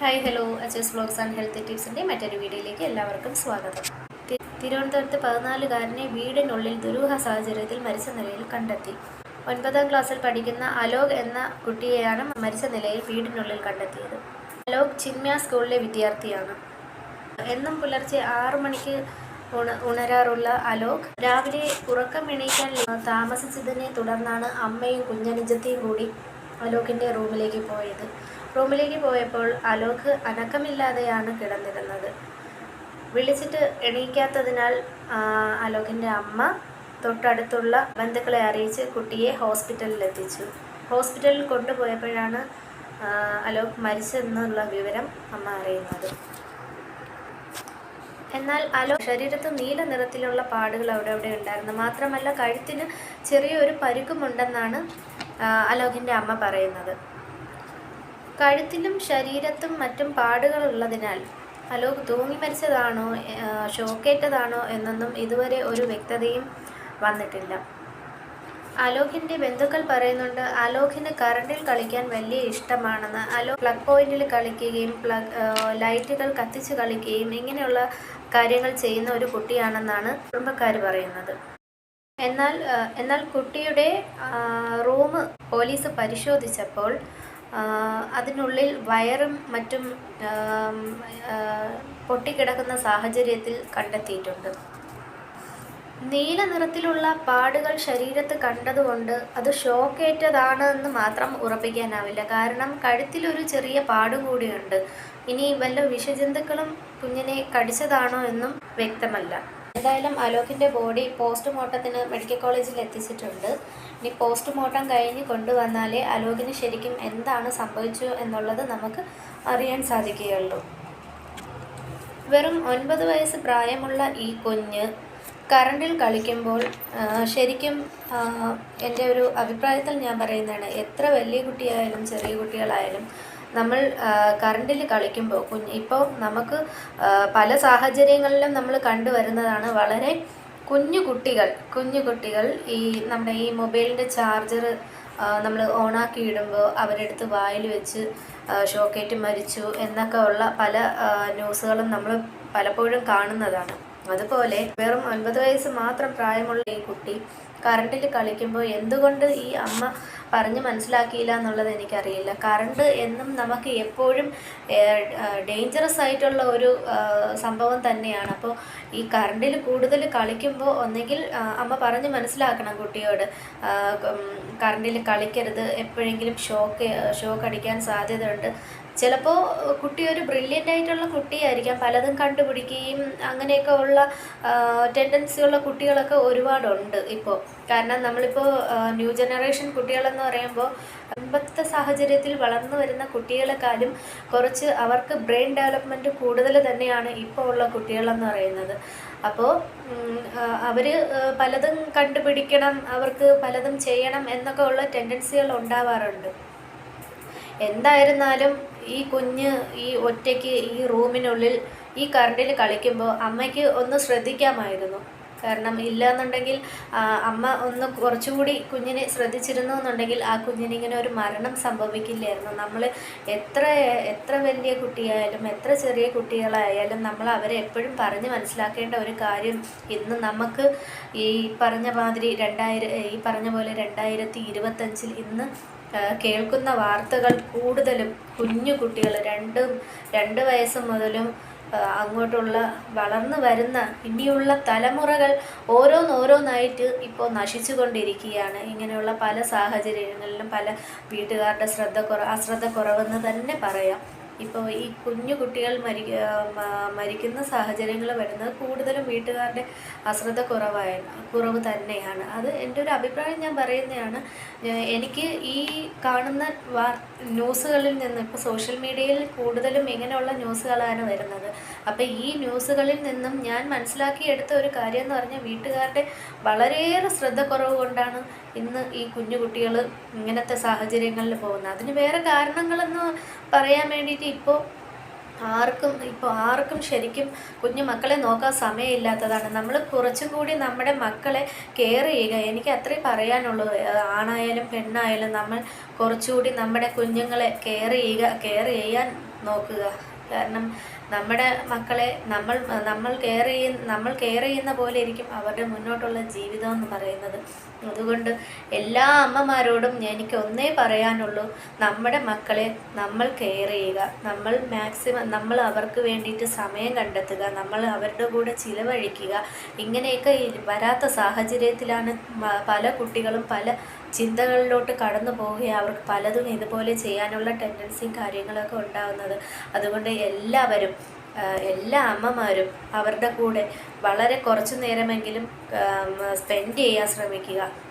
Hi hello അച്ചസ് vlogs and health ടിപ്സിന്റെ മറ്റൊരു വീഡിയോയിലേക്ക് എല്ലാവർക്കും സ്വാഗതം. തിരുവനന്തപുരത്ത് പതിനാലുകാരനെ വീടിനുള്ളിൽ ദുരൂഹ സാഹചര്യത്തിൽ മരിച്ച നിലയിൽ കണ്ടെത്തി. ഒൻപതാം ക്ലാസ്സിൽ പഠിക്കുന്ന അലോക് എന്ന കുട്ടിയെയാണ് മരിച്ച നിലയിൽ വീടിനുള്ളിൽ കണ്ടെത്തിയത്. അലോക് ചിന്മയ സ്കൂളിലെ വിദ്യാർത്ഥിയാണ്. എന്നും പുലർച്ചെ ആറു മണിക്ക് ഉണ ഉണരാറുള്ള അലോക് രാവിലെ ഉറക്കം എണീക്കാൻ താമസിച്ചതിനെ തുടർന്നാണ് അമ്മയും കുഞ്ഞനുജത്തെയും കൂടി അലോകിന്റെ റൂമിലേക്ക് പോയത്. റൂമിലേക്ക് പോയപ്പോൾ അലോക് അനക്കമില്ലാതെയാണ് കിടന്നിരുന്നത്. വിളിച്ചിട്ട് എണീക്കാത്തതിനാൽ അലോകിന്റെ അമ്മ തൊട്ടടുത്തുള്ള ബന്ധുക്കളെ അറിയിച്ച് കുട്ടിയെ ഹോസ്പിറ്റലിൽ എത്തിച്ചു ഹോസ്പിറ്റലിൽ കൊണ്ടുപോയപ്പോഴാണ് അലോക് മരിച്ചെന്നുള്ള വിവരം അമ്മ അറിയുന്നത്. എന്നാൽ അലോക് ശരീരത്ത് നീല നിറത്തിലുള്ള പാടുകൾ അവിടെ അവിടെ ഉണ്ടായിരുന്നു. മാത്രമല്ല കഴുത്തിന് ചെറിയൊരു പരുക്കുമുണ്ടെന്നാണ് അലോകിന്റെ അമ്മ പറയുന്നത്. കഴുത്തിലും ശരീരത്തും മറ്റും പാടുകളുള്ളതിനാൽ അലോക് തൂങ്ങി മരിച്ചതാണോ ഷോക്കേറ്റതാണോ എന്നൊന്നും ഇതുവരെ ഒരു വ്യക്തതയും വന്നിട്ടില്ല. അലോകിന്റെ ബന്ധുക്കൾ പറയുന്നുണ്ട് അലോകിന് കറണ്ടിൽ കളിക്കാൻ വലിയ ഇഷ്ടമാണെന്ന്. അലോക് പ്ലഗ് പോയിന്റിൽ കളിക്കുകയും പ്ലഗ് ലൈറ്റുകൾ കത്തിച്ച് കളിക്കുകയും ഇങ്ങനെയുള്ള കാര്യങ്ങൾ ചെയ്യുന്ന ഒരു കുട്ടിയാണെന്നാണ് കുടുംബക്കാർ പറയുന്നത്. എന്നാൽ എന്നാൽ കുട്ടിയുടെ റൂം പോലീസ് പരിശോധിച്ചപ്പോൾ അതിനുള്ളിൽ വയറും മറ്റും പൊട്ടിക്കിടക്കുന്ന സാഹചര്യത്തിൽ കണ്ടെത്തിയിട്ടുണ്ട്. നീല നിറത്തിലുള്ള പാടുകൾ ശരീരത്ത് കണ്ടതുകൊണ്ട് അത് ഷോക്കേറ്റതാണ് എന്ന് മാത്രം ഉറപ്പിക്കാനാവില്ല. കാരണം കഴുത്തിലൊരു ചെറിയ പാടും കൂടിയുണ്ട്. ഇനി വല്ല വിഷജന്തുക്കളും കുഞ്ഞിനെ കടിച്ചതാണോ എന്നും വ്യക്തമല്ല. എന്തായാലും അലോകിന്റെ ബോഡി പോസ്റ്റ്മോർട്ടത്തിന് മെഡിക്കൽ കോളേജിൽ എത്തിച്ചിട്ടുണ്ട്. ഇനി പോസ്റ്റ്മോർട്ടം കഴിഞ്ഞ് കൊണ്ടുവന്നാലേ അലോകിന് ശരിക്കും എന്താണ് സംഭവിച്ചു എന്നുള്ളത് നമുക്ക് അറിയാൻ സാധിക്കുകയുള്ളൂ. വെറും ഒൻപത് വയസ്സ് പ്രായമുള്ള ഈ കുഞ്ഞ് കറണ്ടിൽ കളിക്കുമ്പോൾ ശരിക്കും എന്റെ ഒരു അഭിപ്രായത്തിൽ ഞാൻ പറയുന്നതാണ് എത്ര വലിയ കുട്ടിയായാലും ചെറിയ കുട്ടികളായാലും നമ്മൾ കറണ്ടിൽ കളിക്കുമ്പോൾ കുഞ്ഞ് ഇപ്പോൾ നമുക്ക് പല സാഹചര്യങ്ങളിലും നമ്മൾ കണ്ടുവരുന്നതാണ് വളരെ കുഞ്ഞു കുട്ടികൾ കുഞ്ഞു കുട്ടികൾ ഈ നമ്മുടെ ഈ മൊബൈലിന്റെ ചാർജർ നമ്മൾ ഓണാക്കി ഇടുമ്പോൾ അവരെടുത്ത് വായിൽ വെച്ച് ഷോക്കേറ്റ് മരിച്ചു എന്നൊക്കെ ഉള്ള പല ന്യൂസുകളും നമ്മൾ പലപ്പോഴും കാണുന്നതാണ്. അതുപോലെ വെറും ഒൻപത് വയസ്സ് മാത്രം പ്രായമുള്ള ഈ കുട്ടി കറണ്ടിൽ കളിക്കുമ്പോൾ എന്തുകൊണ്ട് ഈ അമ്മ പറഞ്ഞ് മനസ്സിലാക്കിയില്ല എന്നുള്ളത് എനിക്കറിയില്ല. കറണ്ട് എന്നും നമുക്ക് എപ്പോഴും ഡേഞ്ചറസ് ആയിട്ടുള്ള ഒരു സംഭവം തന്നെയാണ്. അപ്പോൾ ഈ കറണ്ടിൽ കൂടുതൽ കളിക്കുമ്പോൾ ഒന്നെങ്കിൽ അമ്മ പറഞ്ഞ് മനസ്സിലാക്കണം കുട്ടിയോട്. കറണ്ടിൽ കളിക്കരുത്. എപ്പോഴെങ്കിലും ഷോക്ക് ഷോക്ക് അടിക്കാൻ സാധ്യതയുണ്ട്. ചിലപ്പോൾ കുട്ടി ഒരു ബ്രില്യന്റ് ആയിട്ടുള്ള കുട്ടിയായിരിക്കാം. പലതും കണ്ടുപിടിക്കുകയും അങ്ങനെയൊക്കെ ഉള്ള ടെൻഡൻസിയുള്ള കുട്ടികളൊക്കെ ഒരുപാടുണ്ട് ഇപ്പോൾ കാരണം നമ്മളിപ്പോൾ ന്യൂ ജനറേഷൻ കുട്ടികളെന്ന് പറയുമ്പോൾ മുമ്പത്തെ സാഹചര്യത്തിൽ വളർന്നു വരുന്ന കുട്ടികളെക്കാളും കുറച്ച് അവർക്ക് ബ്രെയിൻ ഡെവലപ്മെന്റ് കൂടുതൽ തന്നെയാണ് ഇപ്പോൾ ഉള്ള കുട്ടികളെന്ന് പറയുന്നത്. അപ്പോൾ അവർ പലതും കണ്ടുപിടിക്കണം അവർക്ക് പലതും ചെയ്യണം എന്നൊക്കെ ഉള്ള ടെൻഡൻസികൾ ഉണ്ടാവാറുണ്ട്. എന്തായിരുന്നാലും ഈ കുഞ്ഞ് ഈ ഒറ്റയ്ക്ക് ഈ റൂമിനുള്ളിൽ ഈ കറണ്ടിൽ കളിക്കുമ്പോൾ അമ്മയ്ക്ക് ഒന്ന് ശ്രദ്ധിക്കാമായിരുന്നു. കാരണം ഇല്ല എന്നുണ്ടെങ്കിൽ അമ്മ ഒന്ന് കുറച്ചുകൂടി കുഞ്ഞിനെ ശ്രദ്ധിച്ചിരുന്നു എന്നുണ്ടെങ്കിൽ ആ കുഞ്ഞിന് ഇങ്ങനെ ഒരു മരണം സംഭവിക്കില്ലായിരുന്നു. നമ്മൾ എത്ര എത്ര വലിയ കുട്ടിയായാലും എത്ര ചെറിയ കുട്ടികളായാലും നമ്മൾ അവരെ എപ്പോഴും പറഞ്ഞ് മനസ്സിലാക്കേണ്ട ഒരു കാര്യം ഇന്ന് നമുക്ക് ഈ പറഞ്ഞ മാതിരി രണ്ടായിരം ഈ പറഞ്ഞ പോലെ രണ്ടായിരത്തി ഇരുപത്തഞ്ചിൽ ഇന്ന് കേൾക്കുന്ന വാർത്തകൾ കൂടുതലും കുഞ്ഞു കുട്ടികൾ രണ്ടും രണ്ട് വയസ്സ് മുതലും അങ്ങോട്ടുള്ള വളർന്നു വരുന്ന ഇനിയുള്ള തലമുറകൾ ഓരോന്നോരോന്നായിട്ട് ഇപ്പോൾ നശിച്ചുകൊണ്ടിരിക്കുകയാണ്. ഇങ്ങനെയുള്ള പല സാഹചര്യങ്ങളിലും പല വീട്ടുകാരുടെ ശ്രദ്ധ കുറ അശ്രദ്ധ കുറവെന്ന് തന്നെ പറയാം. ഇപ്പോൾ ഈ കുഞ്ഞു കുട്ടികൾ മരി മരിക്കുന്ന സാഹചര്യങ്ങൾ വരുന്നത് കൂടുതലും വീട്ടുകാരുടെ അശ്രദ്ധ കുറവായ കുറവ് തന്നെയാണ്. അത് എന്റെ ഒരു അഭിപ്രായം ഞാൻ പറയുന്നതാണ്. എനിക്ക് ഈ കാണുന്ന വാർ ന്യൂസുകളിൽ നിന്ന് ഇപ്പോൾ സോഷ്യൽ മീഡിയയിൽ കൂടുതലും ഇങ്ങനെയുള്ള ന്യൂസുകളാണ് വരുന്നത്. അപ്പോൾ ഈ ന്യൂസുകളിൽ നിന്നും ഞാൻ മനസ്സിലാക്കിയെടുത്ത ഒരു കാര്യം എന്ന് പറഞ്ഞാൽ വീട്ടുകാരുടെ വളരെയേറെ ശ്രദ്ധ കുറവ് കൊണ്ടാണ് ഇന്ന് ഈ കുഞ്ഞു കുട്ടികൾ ഇങ്ങനത്തെ സാഹചര്യങ്ങളിൽ പോകുന്നത്. അതിന് വേറെ കാരണങ്ങളെന്ന് പറയാൻ വേണ്ടിയിട്ട് ഇപ്പോൾ ആർക്കും ഇപ്പോൾ ആർക്കും ശരിക്കും കുഞ്ഞു മക്കളെ നോക്കാൻ സമയമില്ലാത്തതാണ്. നമ്മൾ കുറച്ചും കൂടി നമ്മുടെ മക്കളെ കെയർ ചെയ്യുക. എനിക്ക് അത്രേ പറയാനുള്ളൂ. ആണായാലും പെണ്ണായാലും നമ്മൾ കുറച്ചുകൂടി നമ്മുടെ കുഞ്ഞുങ്ങളെ കെയർ ചെയ്യുക കെയർ ചെയ്യാൻ നോക്കുക. കാരണം നമ്മുടെ മക്കളെ നമ്മൾ നമ്മൾ കെയർ ചെയ്യുന്ന നമ്മൾ കെയർ ചെയ്യുന്ന പോലെ ഇരിക്കും അവരുടെ മുന്നോട്ടുള്ള ജീവിതം എന്ന് പറയുന്നത്. അതുകൊണ്ട് എല്ലാ അമ്മമാരോടും എനിക്ക് ഒന്നേ പറയാനുള്ളൂ നമ്മുടെ മക്കളെ നമ്മൾ കെയർ ചെയ്യുക. നമ്മൾ മാക്സിമം നമ്മൾ അവർക്ക് വേണ്ടിയിട്ട് സമയം കണ്ടെത്തുക. നമ്മൾ അവരുടെ കൂടെ ചിലവഴിക്കുക. ഇങ്ങനെയൊക്കെ വരാത്ത സാഹചര്യത്തിലാണ് പല കുട്ടികളും പല ചിന്തകളിലോട്ട് കടന്നു പോവുകയും. അവർക്ക് പലതും ഇതുപോലെ ചെയ്യാനുള്ള ടെൻഡൻസിയും കാര്യങ്ങളൊക്കെ ഉണ്ടാകുന്നത് അതുകൊണ്ട് എല്ലാവരും എല്ലാ അമ്മമാരും അവരുടെ കൂടെ വളരെ കുറച്ചു നേരമെങ്കിലും സ്പെൻഡ് ചെയ്യാൻ ശ്രമിക്കുക.